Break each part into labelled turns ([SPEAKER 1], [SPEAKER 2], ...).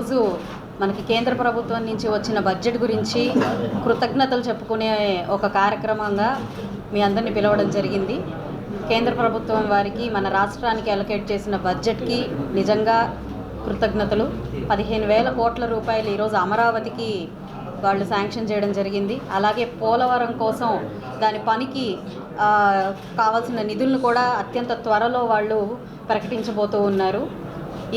[SPEAKER 1] ఈరోజు మనకి కేంద్ర ప్రభుత్వం నుంచి వచ్చిన బడ్జెట్ గురించి కృతజ్ఞతలు చెప్పుకునే ఒక కార్యక్రమంగా మీ అందరిని పిలవడం జరిగింది. కేంద్ర ప్రభుత్వం వారికి మన రాష్ట్రానికి అలొకేట్ చేసిన బడ్జెట్కి నిజంగా కృతజ్ఞతలు. పదిహేను వేల కోట్ల రూపాయలు ఈరోజు అమరావతికి వాళ్ళు శాంక్షన్ చేయడం జరిగింది. అలాగే పోలవరం కోసం దాని పనికి కావాల్సిన నిధులను కూడా అత్యంత త్వరలో వాళ్ళు ప్రకటించబోతూ ఉన్నారు.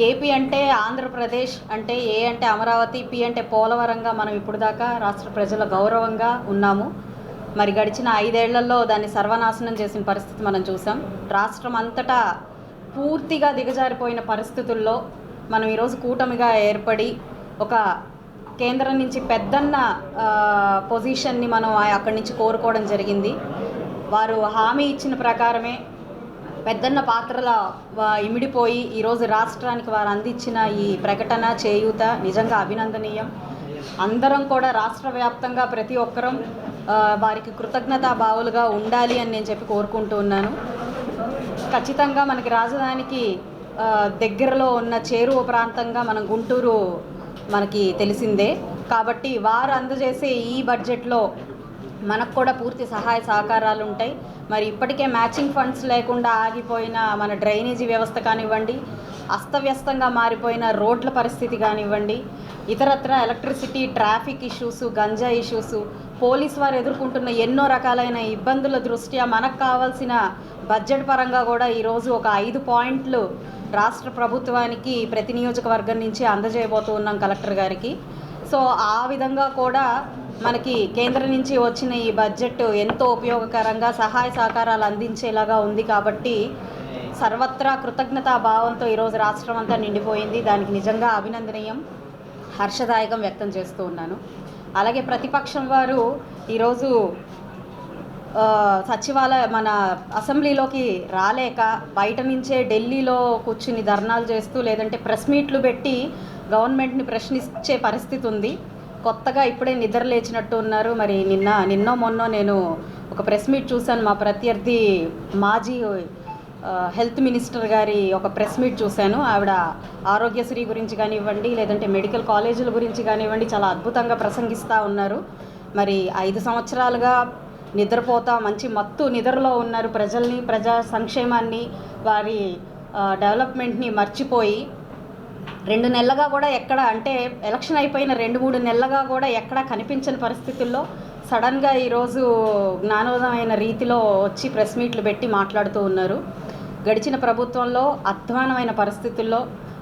[SPEAKER 1] ఏపీ అంటే ఆంధ్రప్రదేశ్ అంటే ఏ అంటే అమరావతి పి అంటే పోలవరంగా మనం ఇప్పుడు దాకా రాష్ట్ర ప్రజల గౌరవంగా ఉన్నాము. మరి గడిచిన ఐదేళ్ళలో దాన్ని సర్వనాశనం చేసిన పరిస్థితి మనం చూసాం. రాష్ట్రం అంతటా పూర్తిగా దిగజారిపోయిన పరిస్థితుల్లో మనం ఈరోజు కూటమిగా ఏర్పడి ఒక కేంద్రం నుంచి పెద్దన్న పొజిషన్ని మనం అక్కడి నుంచి కోరుకోవడం జరిగింది. వారు హామీ ఇచ్చిన ప్రకారమే పెద్దన్న పాత్రల ఇమిడిపోయి ఈరోజు రాష్ట్రానికి వారు అందించిన ఈ ప్రకటన చేయూత నిజంగా అభినందనీయం. అందరం కూడా రాష్ట్ర వ్యాప్తంగా ప్రతి ఒక్కరం వారికి కృతజ్ఞతా భావులుగా ఉండాలి అని నేను చెప్పి కోరుకుంటూ ఉన్నాను. ఖచ్చితంగా మనకి రాజధానికి దగ్గరలో ఉన్న చేరువ ప్రాంతంగా మనం గుంటూరు మనకి తెలిసిందే. కాబట్టి వారు అందజేసే ఈ బడ్జెట్లో మనకు కూడా పూర్తి సహాయ సహకారాలు ఉంటాయి. మరి ఇప్పటికే మ్యాచింగ్ ఫండ్స్ లేకుండా ఆగిపోయిన మన డ్రైనేజీ వ్యవస్థ కానివ్వండి అస్తవ్యస్తంగా మారిపోయిన రోడ్ల పరిస్థితి కానివ్వండి ఇతరత్ర electricity traffic issues ganja issues police వారు ఎదుర్కొంటున్న ఎన్నో రకాలైన ఇబ్బందుల దృష్ట్యా మనకు కావాల్సిన బడ్జెట్ పరంగా కూడా ఈరోజు ఒక ఐదు పాయింట్లు రాష్ట్ర ప్రభుత్వానికి ప్రతి నియోజకవర్గం నుంచి అందజేయబోతూ ఉన్నాం కలెక్టర్ గారికి. సో ఆ విధంగా కూడా మనకి కేంద్రం నుంచి వచ్చిన ఈ బడ్జెట్ ఎంతో ఉపయోగకరంగా సహాయ సహకారాలు అందించేలాగా ఉంది కాబట్టి సర్వత్రా కృతజ్ఞతా భావంతో ఈరోజు రాష్ట్రం అంతా నిండిపోయింది. దానికి నిజంగా అభినందనీయం. హర్షదాయకం వ్యక్తం చేస్తూ ఉన్నాను. అలాగే ప్రతిపక్షం వారు ఈరోజు సచివాలయ మన అసెంబ్లీలోకి రాలేక బయట నుంచే ఢిల్లీలో కూర్చుని ధర్నాలు చేస్తూ లేదంటే ప్రెస్ మీట్లు పెట్టి గవర్నమెంట్ని ప్రశ్నించే పరిస్థితి ఉంది. కొత్తగా ఇప్పుడే నిద్ర లేచినట్టు ఉన్నారు. మరి నిన్న నిన్నో మొన్నో నేను ఒక ప్రెస్ మీట్ చూశాను. మా ప్రత్యర్థి మాజీ హెల్త్ మినిస్టర్ గారి ఒక ప్రెస్ మీట్ చూశాను. ఆవిడ ఆరోగ్యశ్రీ గురించి కానివ్వండి లేదంటే మెడికల్ కాలేజీల గురించి కానివ్వండి చాలా అద్భుతంగా ప్రసంగిస్తూ ఉన్నారు. మరి ఐదు సంవత్సరాలుగా నిద్రపోతా మంచి మత్తు నిద్రలో ఉన్నారు ప్రజల్ని ప్రజా సంక్షేమాన్ని వారి డెవలప్మెంట్ని మర్చిపోయి రెండు నెలలుగా కూడా ఎక్కడ అంటే ఎలక్షన్ అయిపోయిన రెండు మూడు నెలలుగా కూడా ఎక్కడ కనిపించని పరిస్థితుల్లో సడన్గా ఈరోజు జ్ఞానోదయమైన రీతిలో వచ్చి ప్రెస్ మీట్లు పెట్టి మాట్లాడుతూ ఉన్నారు. గడిచిన ప్రభుత్వంలో అధ్వానమైన పరిస్థితుల్లో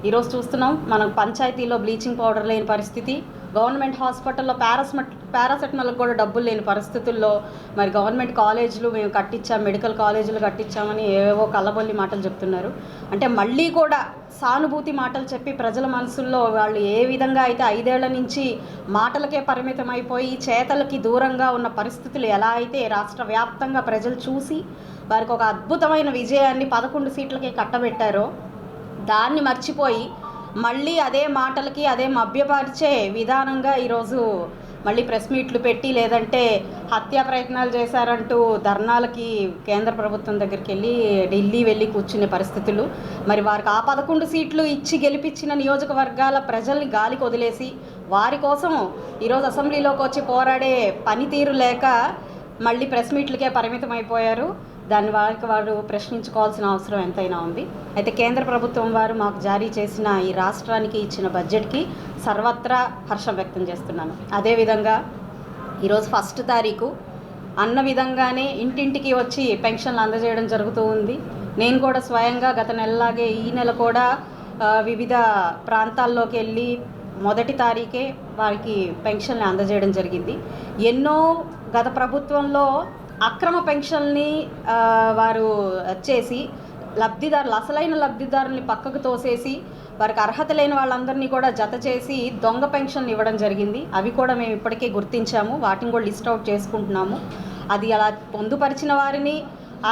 [SPEAKER 1] ఈరోజు చూస్తున్నాం మనం పంచాయతీలో బ్లీచింగ్ పౌడర్ లేని పరిస్థితి గవర్నమెంట్ హాస్పిటల్లో పారాస్మెట్ పారాసెటమాల్కి కూడా డబ్బులు లేని పరిస్థితుల్లో మరి గవర్నమెంట్ కాలేజీలు మేము కట్టించాం మెడికల్ కాలేజీలు కట్టించామని ఏవేవో కళ్ళబొల్లి మాటలు చెప్తున్నారు. అంటే మళ్ళీ కూడా సానుభూతి మాటలు చెప్పి ప్రజల మనసుల్లో వాళ్ళు ఏ విధంగా అయితే ఐదేళ్ళ నుంచి మాటలకే పరిమితం అయిపోయి చేతలకి దూరంగా ఉన్న పరిస్థితులు ఎలా అయితే రాష్ట్ర వ్యాప్తంగా ప్రజలు చూసి వారికి ఒక అద్భుతమైన విజయాన్ని పదకొండు సీట్లకి కట్టబెట్టారో దాన్ని మర్చిపోయి మళ్ళీ అదే మాటలకి అదే మభ్యపరిచే విధానంగా ఈరోజు మళ్ళీ ప్రెస్ మీట్లు పెట్టి లేదంటే హత్యా ప్రయత్నాలు చేశారంటూ ధర్నాలకి కేంద్ర ప్రభుత్వం దగ్గరికి వెళ్ళి ఢిల్లీ వెళ్ళి కూర్చునే పరిస్థితులు. మరి వారికి ఆ పదకొండు సీట్లు ఇచ్చి గెలిపించిన నియోజకవర్గాల ప్రజల్ని గాలికి వదిలేసి వారి కోసం ఈరోజు అసెంబ్లీలోకి వచ్చి పోరాడే పనితీరు లేక మళ్ళీ ప్రెస్ మీట్లకే పరిమితం అయిపోయారు దాన్ని వారికి వారు ప్రశ్నించుకోవాల్సిన అవసరం ఎంతైనా ఉంది. అయితే కేంద్ర ప్రభుత్వం వారు మాకు జారీ చేసిన ఈ రాష్ట్రానికి ఇచ్చిన బడ్జెట్కి సర్వత్రా హర్షం వ్యక్తం చేస్తున్నాను. అదేవిధంగా ఈరోజు ఫస్ట్ తారీఖు అన్న విధంగానే ఇంటింటికి వచ్చి పెన్షన్లు అందజేయడం జరుగుతూ ఉంది. నేను కూడా స్వయంగా గత నెలలాగే ఈ నెల కూడా వివిధ ప్రాంతాల్లోకి వెళ్ళి మొదటి తారీఖే వారికి పెన్షన్లు అందజేయడం జరిగింది. ఎన్నో గత ప్రభుత్వంలో అక్రమ పెన్షన్ని వారు చేసి లబ్ధిదారులు అసలైన లబ్ధిదారుల్ని పక్కకు తోసేసి వారికి అర్హత లేని వాళ్ళందరినీ కూడా జత చేసి దొంగ పెన్షన్ ఇవ్వడం జరిగింది. అవి కూడా మేము ఇప్పటికే గుర్తించాము. వాటిని కూడా లిస్ట్ అవుట్ చేసుకుంటున్నాము. అది అలా పొందుపరిచిన వారిని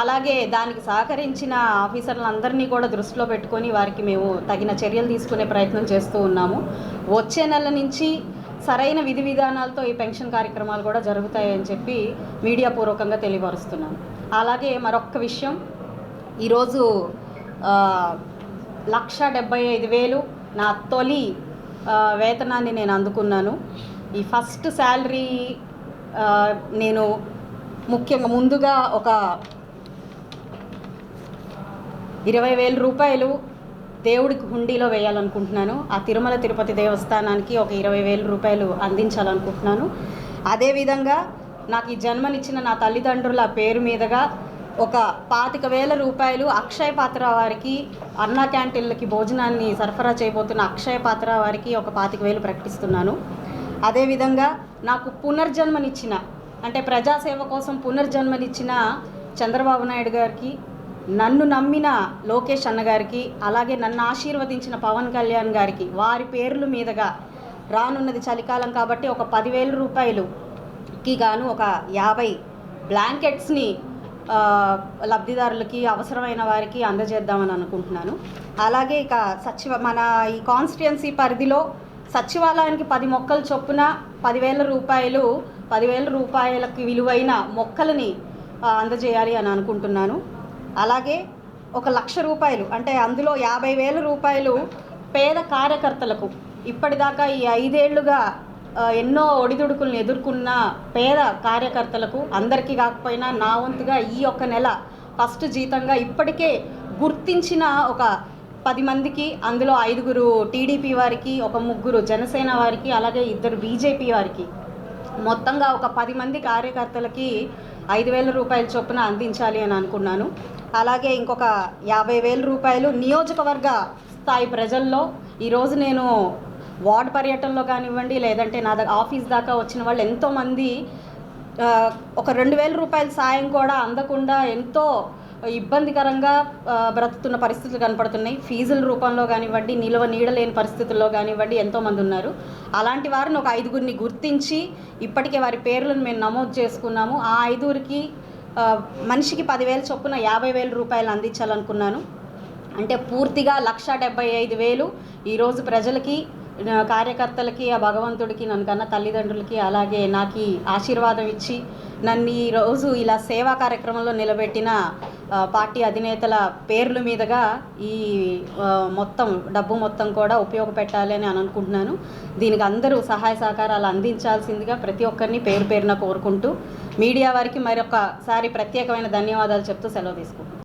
[SPEAKER 1] అలాగే దానికి సహకరించిన ఆఫీసర్లందరినీ కూడా దృష్టిలో పెట్టుకొని వారికి మేము తగిన చర్యలు తీసుకునే ప్రయత్నం చేస్తూ ఉన్నాము. వచ్చే నెల నుంచి సరైన విధి విధానాలతో ఈ పెన్షన్ కార్యక్రమాలు కూడా జరుగుతాయని చెప్పి మీడియా పూర్వకంగా తెలియపరుస్తున్నాను. అలాగే మరొక్క విషయం ఈరోజు లక్ష డెబ్బై ఐదు వేలు నా తొలి వేతనాన్ని నేను అందుకున్నాను. ఈ ఫస్ట్ శాలరీ నేను ముఖ్యంగా ముందుగా ఒక ఇరవై వేల రూపాయలు దేవుడికి హుండీలో వేయాలనుకుంటున్నాను. ఆ తిరుమల తిరుపతి దేవస్థానానికి ఒక ఇరవై వేల రూపాయలు అందించాలనుకుంటున్నాను. అదేవిధంగా నాకు ఈ జన్మనిచ్చిన నా తల్లిదండ్రుల పేరు మీదుగా ఒక పాతిక వేల రూపాయలు అక్షయ పాత్ర వారికి అన్నా క్యాంటీన్లకి భోజనాన్ని సరఫరా చేయబోతున్న అక్షయ పాత్ర వారికి ఒక పాతిక వేలు ప్రకటిస్తున్నాను. అదేవిధంగా నాకు పునర్జన్మనిచ్చిన అంటే ప్రజాసేవ కోసం పునర్జన్మనిచ్చిన చంద్రబాబు నాయుడు గారికి నన్ను నమ్మిన లోకేష్ అన్నగారికి అలాగే నన్ను ఆశీర్వదించిన పవన్ కళ్యాణ్ గారికి వారి పేర్ల మీదుగా రానున్నది చలికాలం కాబట్టి ఒక పదివేల రూపాయలుకి గాను ఒక యాభై బ్లాంకెట్స్ని లబ్ధిదారులకి అవసరమైన వారికి అందజేద్దామని అనుకుంటున్నాను. అలాగే ఇక సచివ మన ఈ కాన్స్టిట్యున్సీ పరిధిలో సచివాలయానికి పది మొక్కలు చొప్పున పదివేల రూపాయలు పదివేల రూపాయలకి విలువైన మొక్కలని అందజేయాలి అని అనుకుంటున్నాను. అలాగే ఒక లక్ష రూపాయలు అంటే అందులో యాభై వేల రూపాయలు పేద కార్యకర్తలకు ఇప్పటిదాకా ఈ ఐదేళ్ళుగా ఎన్నో ఒడిదుడుకులను ఎదుర్కొన్న పేద కార్యకర్తలకు అందరికీ కాకపోయినా నా వంతుగా ఈ ఒక్క నెల ఫస్ట్ జీతంగా ఇప్పటికే గుర్తించిన ఒక పది మందికి అందులో ఐదుగురు టీడీపీ వారికి ఒక ముగ్గురు జనసేన వారికి అలాగే ఇద్దరు బీజేపీ వారికి. మొత్తంగా ఒక పది మంది కార్యకర్తలకి ఐదు వేల రూపాయల చొప్పున అందించాలి అని అనుకున్నాను. అలాగే ఇంకొక యాభై వేల రూపాయలు నియోజకవర్గ స్థాయి ప్రజల్లో ఈరోజు నేను వార్డ్ పర్యటనలో కానివ్వండి లేదంటే నా దగ్గర ఆఫీస్ దాకా వచ్చిన వాళ్ళు ఎంతోమంది ఒక రెండు వేల రూపాయల సాయం కూడా అందకుండా ఎంతో ఇబ్బందికరంగా బ్రతుకుతున్న పరిస్థితులు కనపడుతున్నాయి. ఫీజుల రూపంలో కానివ్వండి నిలవ నీడలేని పరిస్థితుల్లో కానివ్వండి ఎంతోమంది ఉన్నారు అలాంటి వారిని ఒక ఐదుగురిని గుర్తించి ఇప్పటికే వారి పేర్లను మేము నమోదు చేసుకున్నాము. ఆ ఐదుగురికి మనిషికి పదివేల చొప్పున యాభై వేల రూపాయలు అందించాలనుకున్నాను. అంటే పూర్తిగా లక్ష డెబ్బై ఐదు వేలు ఈరోజు ప్రజలకి కార్యకర్తలకి ఆ భగవంతుడికి నన్ను కన్న తల్లిదండ్రులకి అలాగే నాకు ఆశీర్వాదం ఇచ్చి నన్ను ఈరోజు ఇలా సేవా కార్యక్రమంలో నిలబెట్టిన పార్టీ అధినేతల పేర్ల మీదుగా ఈ మొత్తం డబ్బు మొత్తం కూడా ఉపయోగపెట్టాలి అని అని అనుకుంటున్నాను. దీనికి అందరూ సహాయ సహకారాలు అందించాల్సిందిగా ప్రతి ఒక్కరిని పేరు పేరున కోరుకుంటూ మీడియా వారికి మరొకసారి ప్రత్యేకమైన ధన్యవాదాలు చెప్తూ సెలవు తీసుకుంటున్నాను.